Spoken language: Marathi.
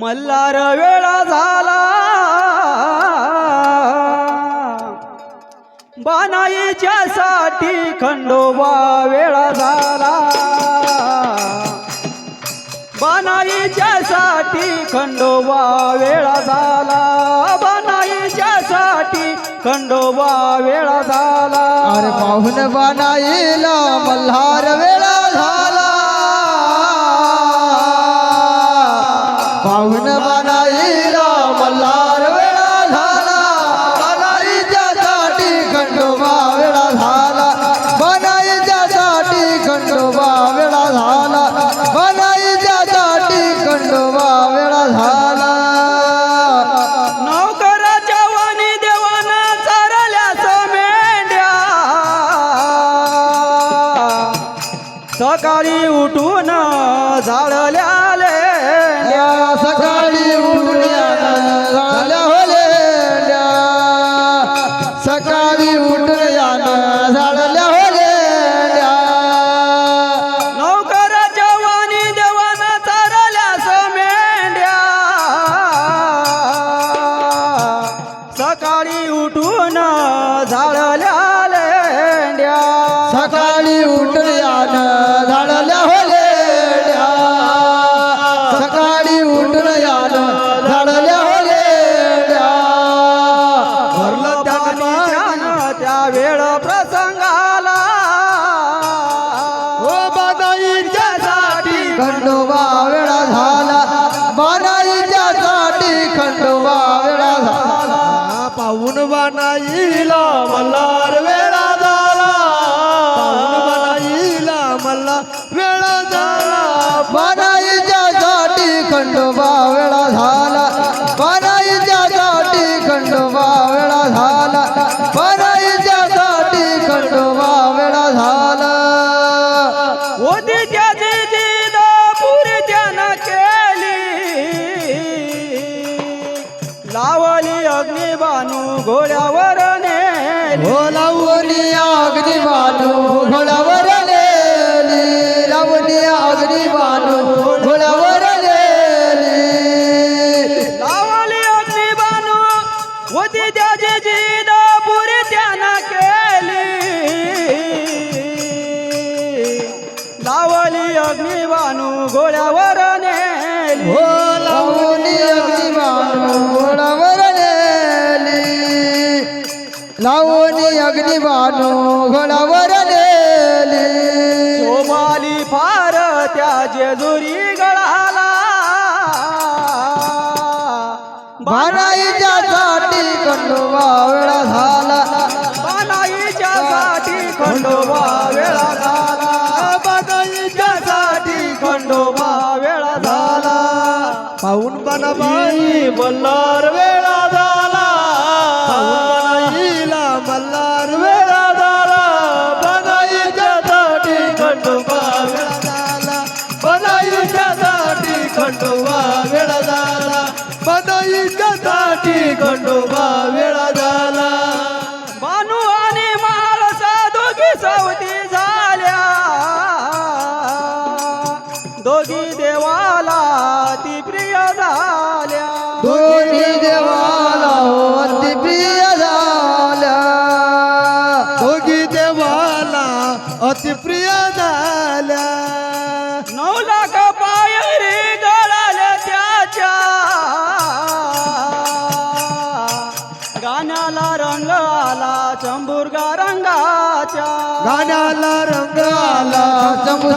मल्हार वेळा झाला. बानाईच्या साठी खंडोबा वेळा झाला. बानाईच्या साठी खंडोबा वेळा झाला. बानाईच्या साठी खंडोबा वेळा झाला. अरे पाहुण बनाईला मल्हार वेळा झाला. सकाळी उठून झाडल्या लेंड्या. या सकाळी झाल्या होलेल्या सकाळी उठण्यानं झाडल्या होलेल्या नौकराच्या वाणी देवाना चारल्या मेंढ्या सकाळी उठून झाडल्या खंडोबा वेळा झाला. बानाईच्या साठी खंडोबा वेळा झाला. पाहून बानाईला मल्हार वेळा झाला. पाहून बानाईला मल्ला वेळा झाला. लावणी अग्नी बाणू घोड्यावर नेली लावणी अग्नी बाणू घोड्यावर नेली लावली अग्निबाणू होती त्याची जीद पुरी त्यानं केली. लावली अग्निबाणू घोड्यावर नेली. हो अग्नी बाणू घोड्यावर नेली. शोभाली फार त्या जेजुरी गळाला. बाणाईच्या साठी खंडोबा वेळा झाला. बानाईच्या साठी खंडोबा वेळा झाला. बानाईच्या साठी खंडोबा वेळा झाला. पाहून बनाबाई मल्हार वेळा झाला. साठी खंडोबा वेळा झाला. बानू आणि माळसा दोघी सवती झाल्या. दोघी गाण्याला रंग आला चंबुर्गा रंगाच्या. गाण्याला रंग आला चंबू